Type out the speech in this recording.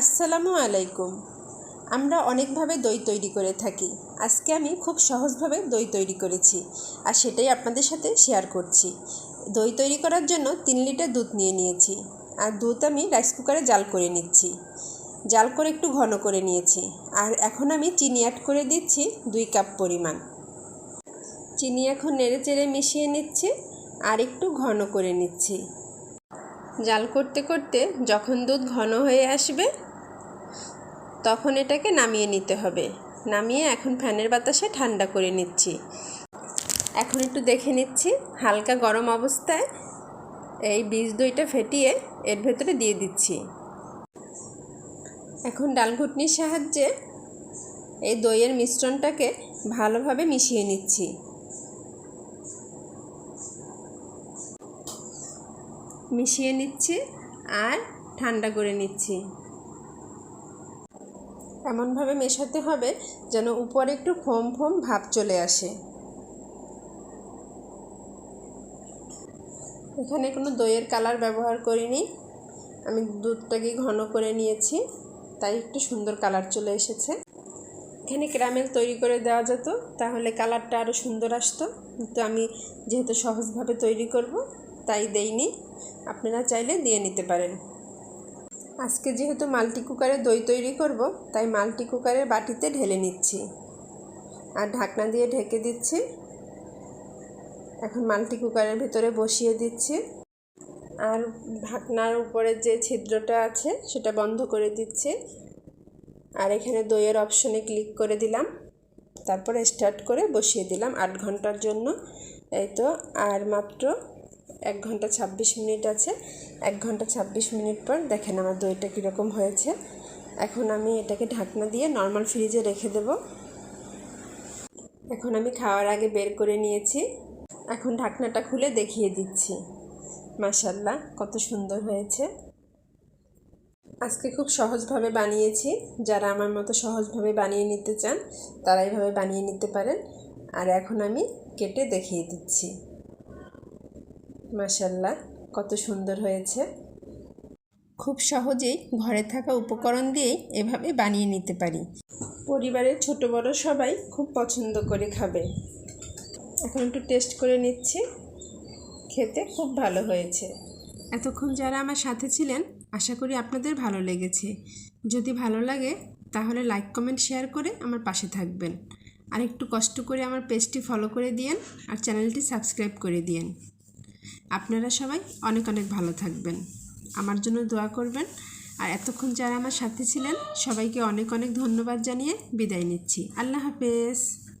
আসসালামু আলাইকুম। আমরা অনেকভাবে দই তৈরি করে থাকি। আজকে আমি খুব সহজভাবে দই তৈরি করেছি আর সেটাই আপনাদের সাথে শেয়ার করছি। দই তৈরি করার জন্য তিন লিটার দুধ নিয়ে নিয়েছি আর দুধ আমি রাইস কুকারে জাল করে নিচ্ছি। জাল করে একটু ঘন করে নিয়েছি আর এখন আমি চিনি অ্যাড করে দিচ্ছি দুই কাপ পরিমাণ। চিনি এখন নেড়ে চেড়ে মিশিয়ে নিচ্ছি আর একটু ঘন করে নিচ্ছি। জাল করতে করতে যখন দুধ ঘন হয়ে আসবে তখন এটাকে নামিয়ে নিতে হবে। নামিয়ে এখন ফ্যানের বাতাসে ঠান্ডা করে নিচ্ছি। এখন একটু দেখে নিচ্ছি, হালকা গরম অবস্থায় এই বীজ দইটা ফেটিয়ে এর ভেতরে দিয়ে দিচ্ছি। এখন ডাল ঘুটনির সাহায্যে এই দইয়ের মিশ্রণটাকে ভালোভাবে মিশিয়ে নিচ্ছি। মিশিয়ে নিচ্ছি আর ঠান্ডা করে নিচ্ছি। এমনভাবে মেশাতে হবে যেন উপরে একটু ফোম ফোম ভাব চলে আসে। এখানে কোনো দইয়ের কালার ব্যবহার করিনি। আমি দুধটাকে ঘন করে নিয়েছি, তাই একটু সুন্দর কালার চলে এসেছে। এখানে ক্যারামেল তৈরি করে দেওয়া যেত, তাহলে কালারটা আরও সুন্দর আসতো। কিন্তু আমি যেহেতু সহজভাবে তৈরি করব, তাই দেইনি। আপনারা চাইলে দিয়ে নিতে পারেন। আজকে যেহেতু মাল্টি কুকারে দই তৈরি করব, তাই মাল্টি কুকারের বাটিতে ঢেলে নিচ্ছি। আর ঢাকনা দিয়ে ঢেকে দিচ্ছি। এখন মাল্টি কুকারের ভেতরে বসিয়ে দিচ্ছি। আর ঢাকনার উপরে যে ছিদ্রটা আছে, সেটা বন্ধ করে দিচ্ছি। আর এখানে দইয়ের অপশনে ক্লিক করে দিলাম। তারপরে স্টার্ট করে বসিয়ে দিলাম আট ঘণ্টার জন্য। এই তো, আর মাত্র এক ঘণ্টা ছাব্বিশ মিনিট আছে। এক ঘণ্টা ছাব্বিশ মিনিট পর দেখেন আমার দইটা কীরকম হয়েছে। এখন আমি এটাকে ঢাকনা দিয়ে নর্মাল ফ্রিজে রেখে দেব। এখন আমি খাওয়ার আগে বের করে নিয়েছি। এখন ঢাকনাটা খুলে দেখিয়ে দিচ্ছি। মাসাল্লাহ কত সুন্দর হয়েছে। আজকে খুব সহজভাবে বানিয়েছি। যারা আমার মতো সহজভাবে বানিয়ে নিতে চান, তারা এইভাবে বানিয়ে নিতে পারেন। আর এখন আমি কেটে দেখিয়ে দিচ্ছি। মাসাল্লাহ কত সুন্দর হয়েছে। খুব সহজেই ঘরে থাকা উপকরণ দিয়েই এভাবে বানিয়ে নিতে পারি। পরিবারের ছোট বড় সবাই খুব পছন্দ করে খাবে। এখন একটু টেস্ট করে নিচ্ছি। খেতে খুব ভালো হয়েছে। এতক্ষণ যারা আমার সাথে ছিলেন, আশা করি আপনাদের ভালো লেগেছে। যদি ভালো লাগে, তাহলে লাইক, কমেন্ট, শেয়ার করে আমার পাশে থাকবেন। আর একটু কষ্ট করে আমার পেজটি ফলো করে দিয়েন আর চ্যানেলটি সাবস্ক্রাইব করে দিয়েন। আপনারা সবাই অনেক অনেক ভালো থাকবেন। আমার জন্য দোয়া করবেন। আর এতক্ষণ যারা আমার সাথে ছিলেন, সবাইকে অনেক অনেক ধন্যবাদ জানিয়ে বিদায় নিচ্ছি। আল্লাহ হাফেজ।